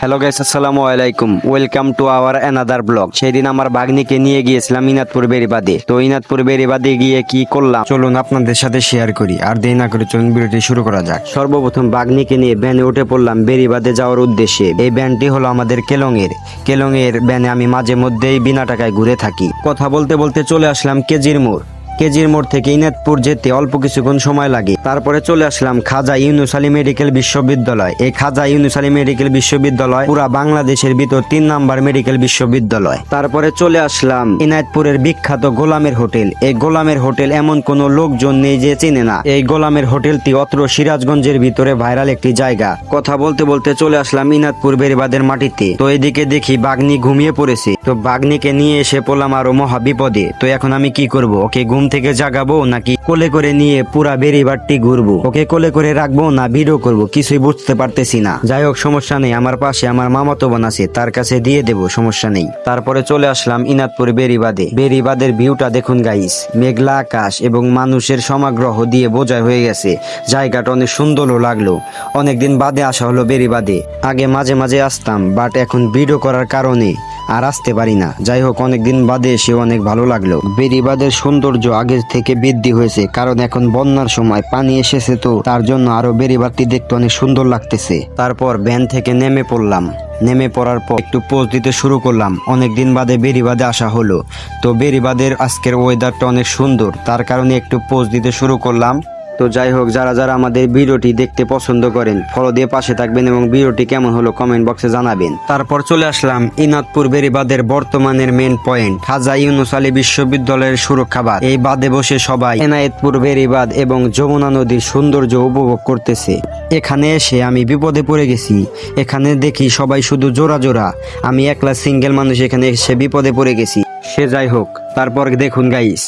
Hello guys আসসালামু আলাইকুম welcome to our another blog সেই দিন আমার বাগনিকে নিয়ে গিয়েছিলাম ইনাদপুর বেরিবাদে তো ইনাদপুর বেরিবাদে গিয়ে কি করলাম? চলুন আপনাদের সাথে শেয়ার করি। আর দেরি না করে চলুন ভিডিওটি শুরু করা যাক। সর্বপ্রথম বাগনিকে নিয়ে ভ্যানে উঠে পড়লাম বেরিবাদে যাওয়ার উদ্দেশ্যে। এই ভ্যানটি হলো আমাদের কেলংয়ের। কেলংয়ের ভ্যানে আমি মাঝে মধ্যেই বিনা টাকায় ঘুরে থাকি। কথা বলতে বলতে চলে আসলাম কেজির মোড়। কেজির মোড় থেকে ইনাদপুর যেতে অল্প কিছুক্ষণ সময় লাগে। তারপরে চলে আসলাম খাজা ইউনুস আলী মেডিকেল বিশ্ববিদ্যালয়। এই খাজা ইউনুস আলী মেডিকেল বিশ্ববিদ্যালয় পুরা বাংলাদেশের ভিতর তিন নাম্বার মেডিকেল বিশ্ববিদ্যালয়। তারপরে চলে আসলাম ইনায়তপুরের বিখ্যাত গোলামের হোটেল। এই গোলামের হোটেল এমন কোন লোকজন নেই যে চিনে না। এই গোলামের হোটেলটি অত্র সিরাজগঞ্জের ভিতরে ভাইরাল একটি জায়গা। কথা বলতে বলতে চলে আসলাম ইনাদপুর বেরিবাদের মাটিতে। তো এদিকে দেখি বাগনি ঘুমিয়ে পড়েছে। তো বাগনিকে নিয়ে এসে পড়লাম আরও মহা বিপদে। তো এখন আমি কি করব? ওকে ঘুম থেকে জাগাবো নাকি কোলে করে নিয়ে পুরা বেরিবারটি ঘুরবো? ওকে কোলে করে রাখব না ভিডিও করব? কিছুই বুঝতে পারতেছি না। যাই হোক, সমস্যা নেই। আমার পাশে আমার মামাতো বোন আছে, তার কাছে দিয়ে দেব, সমস্যা নেই। তারপরে চলে আসলাম ইনাদপুর বেরিবাদে বেরিবাদের ভিউটা দেখুন গাইস মেঘলা আকাশ এবং মানুষের সমাগ্রহ দিয়ে বোঝাই হয়ে গেছে। জায়গাটা অনেক সুন্দরও লাগল। অনেকদিন বাদে আসা হলো বেরিবাদে আগে মাঝে মাঝে আসতাম বাট এখন ভিডিও করার কারণে আর আসতে পারি না। যাই হোক অনেকদিন বাদে এসে অনেক ভালো লাগল। বেরিবাদের সৌন্দর্য আগের থেকে বৃদ্ধি হয়েছে, কারণ এখন বন্যার সময় পানি এসেছে তো, তার জন্য আরও বেরিবাদটি দেখতে অনেক সুন্দর লাগতেছে। তারপর ভ্যান থেকে নেমে পড়লাম। নেমে পড়ার পর একটু পোজ দিতে শুরু করলাম। অনেকদিন বাদে বেরিবাদে আসা হলো। তো বেরিবাদের আজকের ওয়েদারটা অনেক সুন্দর, তার কারণে একটু পোজ দিতে শুরু করলাম। তো যাই হোক, যারা যারা আমাদের ভিডিওটি দেখতে পছন্দ করেন ফলো দিয়ে পাশে থাকবেন এবং ভিডিওটি কেমন হলো কমেন্ট বক্সে জানাবেন। তারপর চলে আসলাম ইনাদপুর বেরিবাদের বর্তমানের মেন পয়েন্ট খাজা ইউনুস আলী বিশ্ববিদ্যালয়ের সুরক্ষাবাদ এই বাদে বসে সবাই এনায়েতপুর, বেরিবাদ এবং যমুনা নদীর সৌন্দর্য উপভোগ করতেছে। এখানে এসে আমি বিপদে পড়ে গেছি। এখানে দেখি সবাই শুধু জোড়া জোড়া। আমি একলা সিঙ্গেল মানুষ এখানে এসে বিপদে পড়ে গেছি। সে যাই হোক, তারপর দেখুন গাইস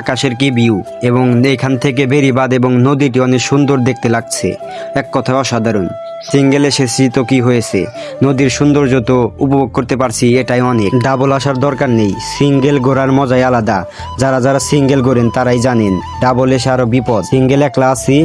আকাশের কি ভিউ এবং এখান থেকে বেরিবাদ এবং নদীটি অনেক সুন্দর দেখতে লাগছে। এক কথায় অসাধারণ। সিঙ্গেল এসেছি তো কি হয়েছে? নদীর সৌন্দর্য তো উপভোগ করতে পারছি, এটাই অনেক। ডাবল আসার দরকার নেই। সিঙ্গেল ঘোরার মজাই আলাদা। যারা যারা সিঙ্গেল ঘোরেন তারাই জানেন, ডাবল এসে আরও বিপদ। সিঙ্গেল একলা আছি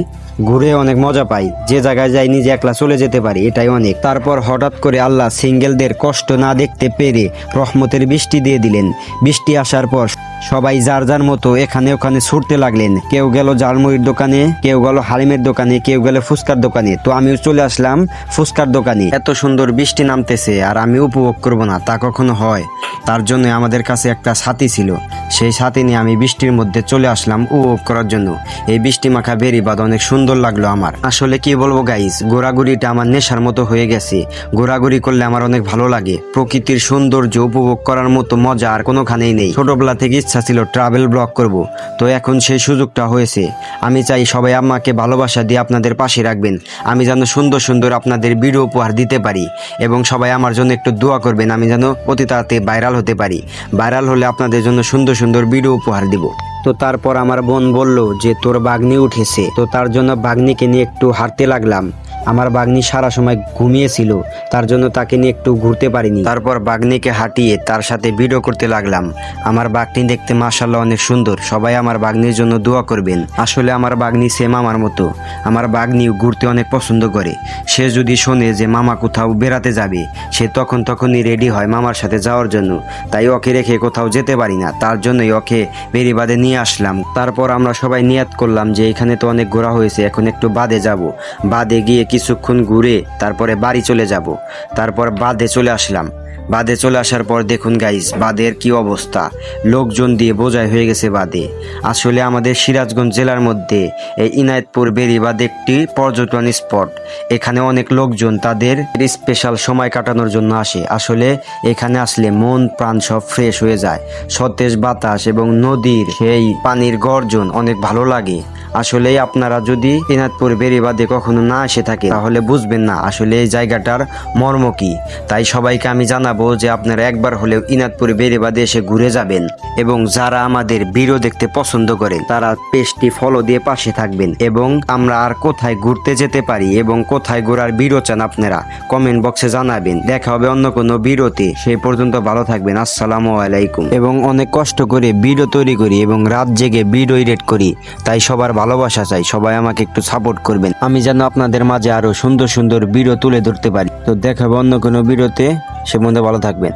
ঘুরে অনেক মজা পাই। যে জায়গায় যাই নিজে একলা চলে যেতে পারি, এটাই অনেক। তারপর হঠাৎ করে আল্লাহ সিঙ্গেলদের কষ্ট না দেখতে পেরে রহমতের বৃষ্টি দিয়ে দিলেন। বৃষ্টি আসার পর সবাই যার যার মতো এখানে ওখানে ছুটতে লাগলেন। কেউ গেল জালমুড়ির দোকানে, কেউ গেল হালিমের দোকানে, কেউ গেল ফুচকার দোকানে। তো আমিও চলে আসলাম ফুচকার দোকানে। এত সুন্দর বৃষ্টি নামতেছে আর আমি উপভোগ করব না, তা কখনো হয়। তার জন্য আমাদের কাছে একটা সাথী ছিল। সেই সাথী নিয়ে আমি বৃষ্টির মধ্যে চলে আসলাম উপভোগ করার জন্য। এই বৃষ্টি মাখা বেরিবাদ অনেক সুন্দর লাগল আমার। আসলে কি বলব গাইস ঘোরাঘুরিটা আমার নেশার মতো হয়ে গেছে। ঘোরাঘুরি করলে আমার অনেক ভালো লাগে। প্রকৃতির সৌন্দর্য উপভোগ করার মতো মজা আর কোনোখানেই নেই। ছোটবেলা থেকে ইচ্ছা ছিল ট্রাভেল ব্লগ করব। তো এখন সেই সুযোগটা হয়েছে। আমি চাই সবাই আমাকে ভালোবাসা দিয়ে আপনাদের পাশে রাখবেন। আমি যেন সুন্দর সুন্দর আপনাদের ভিডিও উপহার দিতে পারি এবং সবাই আমার জন্য একটু দোয়া করবেন। আমি যেন অতি তাড়াতাড়ি ভাইরাল হতে পারি। ভাইরাল হলে আপনাদের জন্য সুন্দর সুন্দর ভিডিও উপহার দিব। তো তারপর আমার বোন বলল যে তোর বাগ্নি উঠেছে, তো তার জন্য বাগ্নিকে নিয়ে একটু হাঁটতে লাগলাম। আমার বাগনি সারা সময় ঘুমিয়েছিল, তার জন্য তাকে নিয়ে একটু ঘুরতে পারিনি। তারপর বাগনিকে হাঁটিয়ে তার সাথে ভিডিও করতে লাগলাম। আমার বাগনি দেখতে মাসাল্লাহ অনেক সুন্দর। সবাই আমার বাগনির জন্য দোয়া করবেন। আসলে আমার বাগনি সেম আমার মতো। আমার বাগনি ঘুরতে অনেক পছন্দ করে। সে যদি শোনে যে মামা কোথাও বেড়াতে যাবে, সে তখন তখনই রেডি হয় মামার সাথে যাওয়ার জন্য। তাই ওকে রেখে কোথাও যেতে পারি না। তার জন্যই ওকে বেরিবাদে নিয়ে আসলাম। তারপর আমরা সবাই নিয়াত করলাম যে এখানে তো অনেক ঘোরা হয়েছে, এখন একটু বাদে যাব। বাদে গিয়ে কিছুক্ষণ ঘুরে তারপরে বাড়ি চলে যাব। তারপর বাদে চলে আসলাম। বাদে চলে আসার পর দেখুন গাইস বাদের কি অবস্থা। লোকজন দিয়ে বোঝাই হয়ে গেছে বাদে আসলে আমাদের সিরাজগঞ্জ জেলার মধ্যে এই ইনায়তপুর বেরিবাদ একটি পর্যটন স্পট এখানে অনেক লোকজন তাদের স্পেশাল সময় কাটানোর জন্য আসে। আসলে এখানে আসলে মন, প্রাণ সব ফ্রেশ হয়ে যায়। সতেজ বাতাস এবং নদীর সেই পানির গর্জন অনেক ভালো লাগে। আসলে আপনারা যদি ইনাদপুর বেরিবাদে কখনো না এসে থাকে তাহলে বুঝবেন না আসলে এই জায়গাটার মর্ম কি। তাই সবাইকে আমি জানাব যে আপনারা একবার হলেও ইনাদপুর বেরিবাদে এসে ঘুরে যাবেন এবং যারা আমাদের ভিডিও দেখতে পছন্দ করেন, তারা পেজটি ফলো দিয়ে পাশে থাকবেন এবং আমরা আর কোথায় ঘুরতে যেতে পারি এবং কোথায় ঘোরার ভিডিও চান আপনারা কমেন্ট বক্সে জানাবেন। দেখা হবে অন্য কোনো ভিডিওতে। সেই পর্যন্ত ভালো থাকবেন। আসসালামু আলাইকুম। এবং অনেক কষ্ট করে ভিডিও তৈরি করি এবং রাত জেগে ভিডিও এডিট করি। তাই সবার ভালো ভালোবাসা চাই, সবাই আমাকে একটু সাপোর্ট করবেন। আমি যেন আপনাদের মাঝে আরও সুন্দর সুন্দর ভিডিও তুলে ধরতে পারি। তো দেখাবো অন্য কোনো ভিডিওতে সে মধ্যে ভালো থাকবেন।